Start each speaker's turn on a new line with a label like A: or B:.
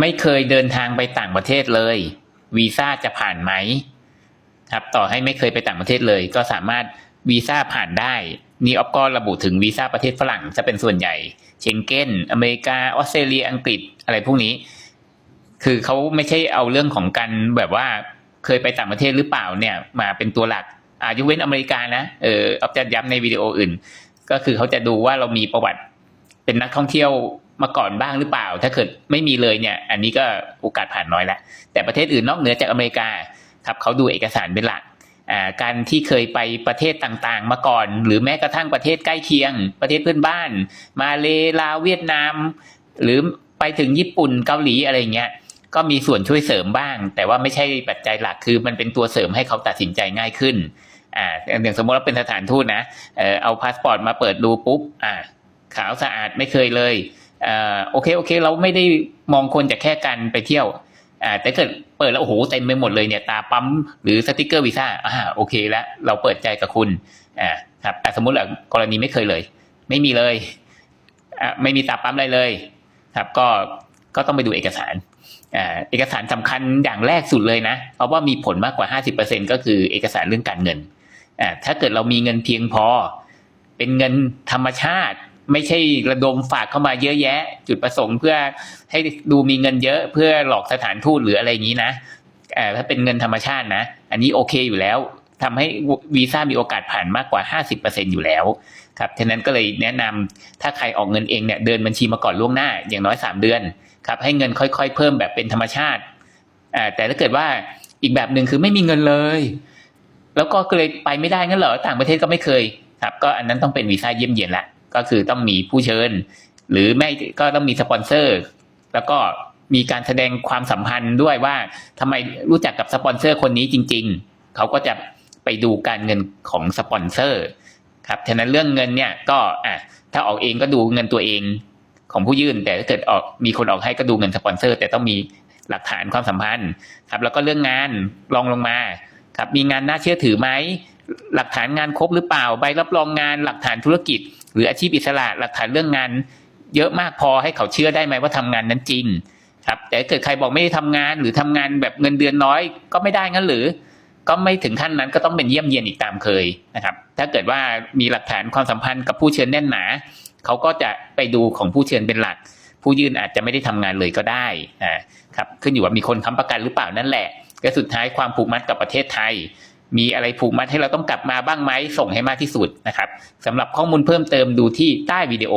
A: ไม่เคยเดินทางไปต่างประเทศเลย วีซ่าจะผ่านไหมครับต่อให้ไม่เคยไปต่างประเทศเลย ก็สามารถวีซ่าผ่านได้นี่ออฟก็ระบุถึงวีซ่าประเทศฝรั่งจะเป็นส่วนใหญ่ เชงเก้น อเมริกา ออสเตรเลีย อังกฤษ อะไรพวกนี้ คือเขาไม่ใช่เอาเรื่องของการแบบว่าเคยไปต่างประเทศหรือเปล่าเนี่ย มาเป็นตัวหลักอายุเว้นอเมริกานะ เออออฟจะย้ำในวิดีโออื่น ก็คือเขาจะดูว่าเรามีประวัติ เป็นนักท่องเที่ยว มาก่อนบ้างหรือเปล่า ถ้าเกิดไม่มีเลยเนี่ย อันนี้ก็โอกาสผ่านน้อยละแต่ประเทศอื่นนอกเหนือจากอเมริกาครับเขาดูเอกสารเป็นหลักการที่เคยไปประเทศต่างๆ มาก่อน หรือแม้กระทั่งประเทศใกล้เคียง ประเทศเพื่อนบ้าน มาเลลาวเวียดนาม หรือไปถึงญี่ปุ่นเกาหลีอะไรเงี้ยก็มีส่วนช่วยเสริมบ้าง แต่ว่าไม่ใช่ปัจจัยหลักคือมันเป็นตัวเสริมให้เขาตัดสินใจง่ายขึ้นอ่าอย่างสมมติว่าเป็นสถานทูตนะเออเอาพาสปอร์ตมาเปิดดูปุ๊บอ่าขาวสะอาดไม่เคยเลย โอเคโอเค เราไม่ได้มองคนจากแค่การไปเที่ยวแต่เกิดเปิดแล้วโอ้โหเต็มไปหมดเลยเนี่ยตาปั๊มหรือสติกเกอร์วีซ่าอ่าโอเคแล้วเราเปิดใจกับคุณอ่าครับแต่สมมติว่ากรณีไม่เคยเลย ไม่มีเลยอ่าไม่มีตาปั๊มอะไรเลย ครับก็ก็ต้องไปดูเอกสารอ่าเอกสารสำคัญอย่างแรกสุดเลยนะเพราะว่ามีผลมากกว่า 50%ก็คือเอกสารเรื่องการเงินอ่าถ้าเกิดเรามีเงินเพียงพอ เป็นเงินธรรมชาติ ไม่ใช่ระดมฝากเข้ามาเยอะแยะ จุดประสงค์เพื่อให้ดูมีเงินเยอะเพื่อหลอกสถานทูตหรืออะไรอย่างนี้นะอ่ถ้าเป็นเงินธรรมชาตินะ อันนี้โอเคอยู่แล้วทำให้วีซ่ามีโอกาสผ่านมากกว่า 50%อยู่แล้วครับฉะนั้นก็เลยแนะนำถ้าใครออกเงินเองเนี่ยเดินบัญชีมาก่อนล่วงหน้าอย่างน้อย 3 เดือนครับให้เงินค่อยๆ เพิ่มแบบเป็นธรรมชาติแต่ถ้าเกิดว่าอีกแบบหนึ่งคือไม่มีเงินเลย แล้วก็เลยไปไม่ได้งั้นเหรอต่างประเทศก็ไม่เคยครับก็อันนั้นต้องเป็นวีซ่าเยี่ยมเยียนละ ก็คือต้องมีผู้เชิญ หรือไม่ก็ต้องมีสปอนเซอร์ แล้วก็มีการแสดงความสัมพันธ์ด้วยว่าทำไมรู้จักกับสปอนเซอร์คนนี้จริง ๆ เขาก็จะไปดูการเงินของสปอนเซอร์ครับฉะนั้นเรื่องเงินเนี่ยก็อะถ้าออกเองก็ดูเงินตัวเองของผู้ยื่น แต่ถ้าเกิดออกมีคนออกให้ก็ดูเงินสปอนเซอร์ แต่ต้องมีหลักฐานความสัมพันธ์ครับ แล้วก็เรื่องงานลองลงมาครับมีงานน่าเชื่อถือไหมหลักฐานงานครบหรือเปล่าใบรับรองงานหลักฐานธุรกิจ หรืออาชีพอิสระหลักฐานเรื่องงาน เยอะมากพอให้เขาเชื่อได้ไหมว่าทำงานนั้นจริง ครับ แต่ถ้าเกิดใครบอกไม่ได้ทำงานหรือทำงานแบบเงินเดือนน้อยก็ไม่ได้งั้นหรือ ก็ไม่ถึงขั้นนั้นก็ต้องเป็นเยี่ยมเยียนอีกตามเคยนะครับ ถ้าเกิดว่ามีหลักฐานความสัมพันธ์กับผู้เชิญแน่นหนาเขาก็จะไปดูของผู้เชิญเป็นหลัก ผู้ยื่นอาจจะไม่ได้ทำงานเลยก็ได้อ่าครับขึ้นอยู่ว่ามีคนค้ำประกันหรือเปล่านั่นแหละก็สุดท้ายความผูกมัดกับประเทศไทย มีอะไรผูกมัดให้เราต้องกลับมาบ้างไหมส่งให้มากที่สุดนะครับสำหรับข้อมูลเพิ่มเติมดูที่ใต้วิดีโอ